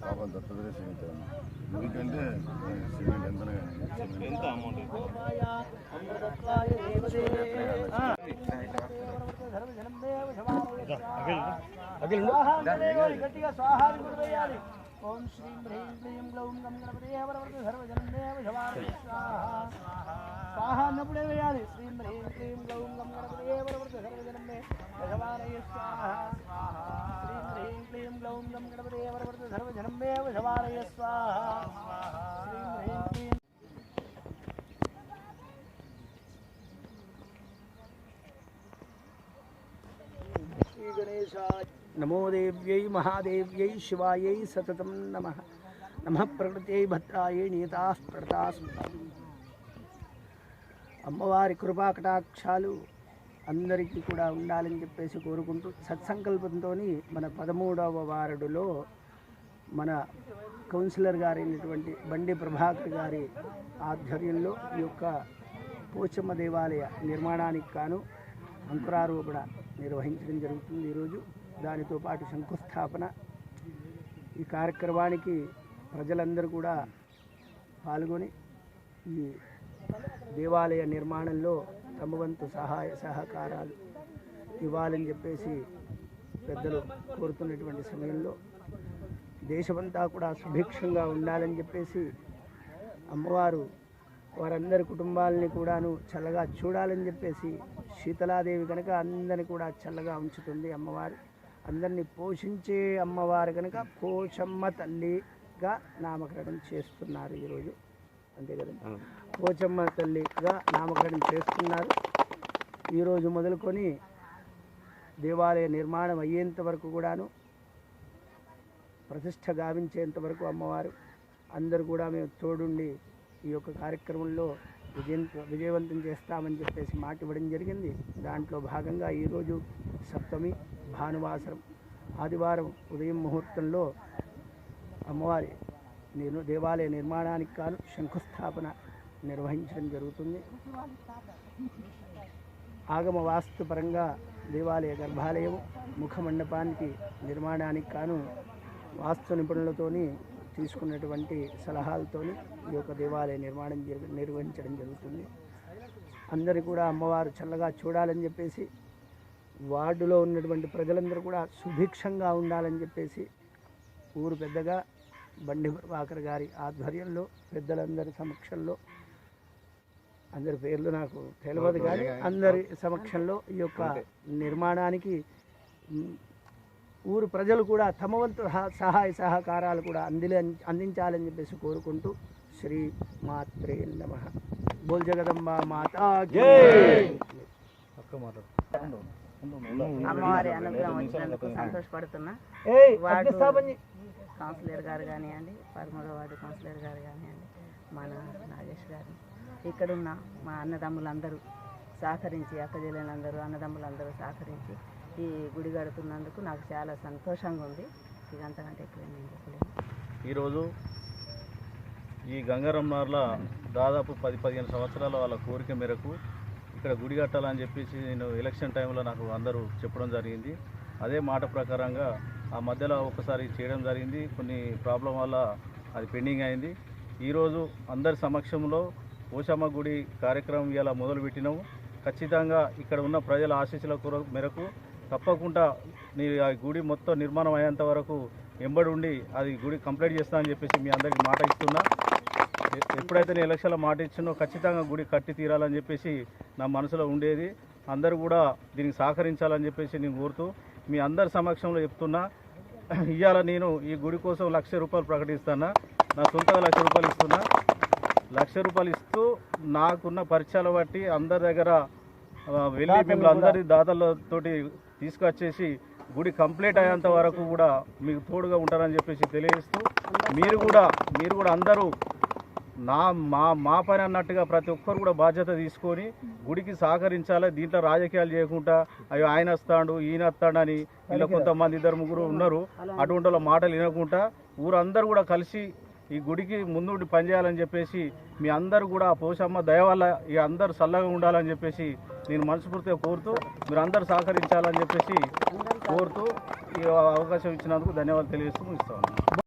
పాపం దత్తదరే సిమెంట్ ఎందుకంటే సిమెంట్ ఎంత ఎంత అమౌంట్? గట్టిగా స్వాహాన్ని కూడా వేయాలి. ఓం శ్రీం హ్రీం క్లీం గ్లౌం గం గణపతి వరవర్త సర్వజనం దేవ శవామి స్వాహా అన్నప్పుడే వేయాలి. శ్రీం హ్రీం క్లీం గ్లౌం గం గణపతి స్వాహ శ్రీం హ్రీం క్లీం గ్లౌం గం గణపతి వరవర్త సర్వజనం మే స్వాహ. నమో దేవ్యై మహాదేవ్యై శివాయై సతతం నమ. నమ ప్రకృత్యై భద్రాయై నియతా ప్రతాస్మ అమ్మవారి కృపా కటాక్షాలు అందరికీ కూడా ఉండాలని చెప్పేసి కోరుకుంటూ సత్సంకల్పంతో మన పదమూడవ వారడులో మన కౌన్సిలర్ గారైనటువంటి బండి ప్రభాకర్ గారి ఆధ్వర్యంలో ఈ యొక్క పోచమ్మ దేవాలయ నిర్మాణానికి కాను అంకురారోపణ నిర్వహించడం జరుగుతుంది ఈరోజు. దానితో పాటు శంకుస్థాపన. ఈ కార్యక్రమానికి ప్రజలందరూ కూడా పాల్గొని ఈ దేవాలయ నిర్మాణంలో తమ వంతు సహాయ సహకారాలు ఇవ్వాలని చెప్పేసి పెద్దలు కోరుతున్నటువంటి సమయంలో దేశమంతా కూడా సుభిక్షంగా ఉండాలని చెప్పేసి అమ్మవారు వారందరి కుటుంబాలని కూడాను చల్లగా చూడాలని చెప్పేసి శీతలాదేవి కనుక అందరిని కూడా చల్లగా ఉంచుతుంది అమ్మవారు. అందరినీ పోషించే అమ్మవారు కనుక పోచమ్మ తల్లిగా నామకరణం చేస్తున్నారు ఈరోజు. అంతే కదండి పోచమ్మ తల్లిగా నామకరణం చేస్తున్నారు. ఈరోజు మొదలుకొని దేవాలయ నిర్మాణం అయ్యేంత వరకు కూడాను ప్రతిష్ట గావించేంత వరకు అమ్మవారు అందరూ కూడా మేము తోడుండి ఈ యొక్క కార్యక్రమంలో విజయం విజయవంతం చేస్తామని చెప్పేసి మాట ఇవ్వడం జరిగింది. దాంట్లో భాగంగా ఈరోజు సప్తమి భానువాసరం ఆదివారం ఉదయం ముహూర్తంలో అమ్మవారి నేను దేవాలయ నిర్మాణానికి కాను శంకుస్థాపన నిర్వహించడం జరుగుతుంది. ఆగమ వాస్తుపరంగా దేవాలయ గర్భాలయం ముఖ మండపానికి నిర్మాణానికి కాను వాస్తు నిపుణులతోని తీసుకున్నటువంటి సలహాలతోని ఈ యొక్క దేవాలయ నిర్మాణం నిర్వహించడం జరుగుతుంది. అందరి కూడా అమ్మవారు చల్లగా చూడాలని చెప్పేసి వార్డులో ఉన్నటువంటి ప్రజలందరూ కూడా సుభిక్షంగా ఉండాలని చెప్పేసి ఊరు పెద్దగా బండి ప్రభాకర్ గారి ఆధ్వర్యంలో పెద్దలందరి సమక్షంలో అందరి పేర్లు నాకు తెలియదు కానీ అందరి సమక్షంలో ఈ యొక్క నిర్మాణానికి ఊరు ప్రజలు కూడా తమ వంతు సహా- సహాయ సహకారాలు కూడా అందిలే అందించాలని చెప్పేసి కోరుకుంటూ శ్రీ మాత్రే నమ. బోల్ జగదంబ మాతా అమ్మవారి అనుగ్రహం వచ్చినందుకు సంతోషపడుతున్నా. కౌన్సిలర్ గారు కానివ్వండి పదమూడవ వార్డు కౌన్సిలర్ గారు కానివ్వండి మన నాగేష్ గారు. ఇక్కడున్న మా అన్నదమ్ములందరూ సహకరించి అక్కజల్లందరూ అన్నదమ్ములందరూ సహకరించి ఈ గుడి కడుతున్నందుకు నాకు చాలా సంతోషంగా ఉంది. ఇక అంతకంటే ఎక్కువ నేను చెప్పలేను. ఈరోజు ఈ గంగారమ్మార్ల దాదాపు పది పదిహేను సంవత్సరాల వాళ్ళ కోరిక మేరకు ఇక్కడ గుడి కట్టాలని చెప్పేసి నేను ఎలక్షన్ టైంలో నాకు అందరూ చెప్పడం జరిగింది. అదే మాట ప్రకారంగా ఆ మధ్యలో ఒకసారి చేయడం జరిగింది. కొన్ని ప్రాబ్లం వల్ల అది పెండింగ్ అయింది. ఈరోజు అందరి సమక్షంలో ఓషమ్మ గుడి కార్యక్రమం ఇలా మొదలుపెట్టినాము. ఖచ్చితంగా ఇక్కడ ఉన్న ప్రజల ఆశీస్సుల మేరకు తప్పకుండా నీ ఆ గుడి మొత్తం నిర్మాణం అయ్యేంత వరకు ఎంబడి ఉండి అది గుడి కంప్లీట్ చేస్తా అని చెప్పేసి మీ అందరికి మాట ఇస్తున్నా. ఎప్పుడైతే నేను ఎలక్షన్లో మాట ఇచ్చినో ఖచ్చితంగా గుడి కట్టి తీరాలని చెప్పేసి నా మనసులో ఉండేది. అందరూ కూడా దీనికి సహకరించాలని చెప్పేసి నేను కోరుతూ మీ అందరి సమక్షంలో చెప్తున్నా. ఇవాళ నేను ఈ గుడి కోసం లక్ష రూపాయలు ప్రకటిస్తున్నా. నా సొంతగా లక్ష రూపాయలు ఇస్తున్నా. లక్ష రూపాయలు ఇస్తూ నాకున్న పరిచయాలు బట్టి అందరి దగ్గర వెళ్ళి మిమ్మల్ని అందరి దాతలతోటి తీసుకొచ్చేసి గుడి కంప్లీట్ అయ్యేంత వరకు కూడా మీకు తోడుగా ఉంటారని చెప్పేసి తెలియజేస్తూ మీరు కూడా మీరు కూడా అందరూ నా మా మా పని అన్నట్టుగా ప్రతి ఒక్కరు కూడా బాధ్యత తీసుకొని గుడికి సహకరించాలి దీంట్లో రాజకీయాలు చేయకుండా అయ్యో ఆయన వస్తాడు ఈయన వస్తాడని ఇలా కొంతమంది ఇద్దరు ముగ్గురు ఉన్నారు. అటువంటి వాళ్ళ మాటలు వినకుండా ఊరందరూ కూడా కలిసి ఈ గుడికి ముందుండి పనిచేయాలని చెప్పేసి మీ అందరూ కూడా పోషమ్మ దయ వల్ల ఈ అందరూ చల్లగా ఉండాలని చెప్పేసి నేను మనస్ఫూర్తిగా కోరుతూ మీరు అందరూ సహకరించాలని చెప్పేసి కోరుతూ ఈ అవకాశం ఇచ్చినందుకు ధన్యవాదాలు తెలియజేస్తూ ఇస్తాను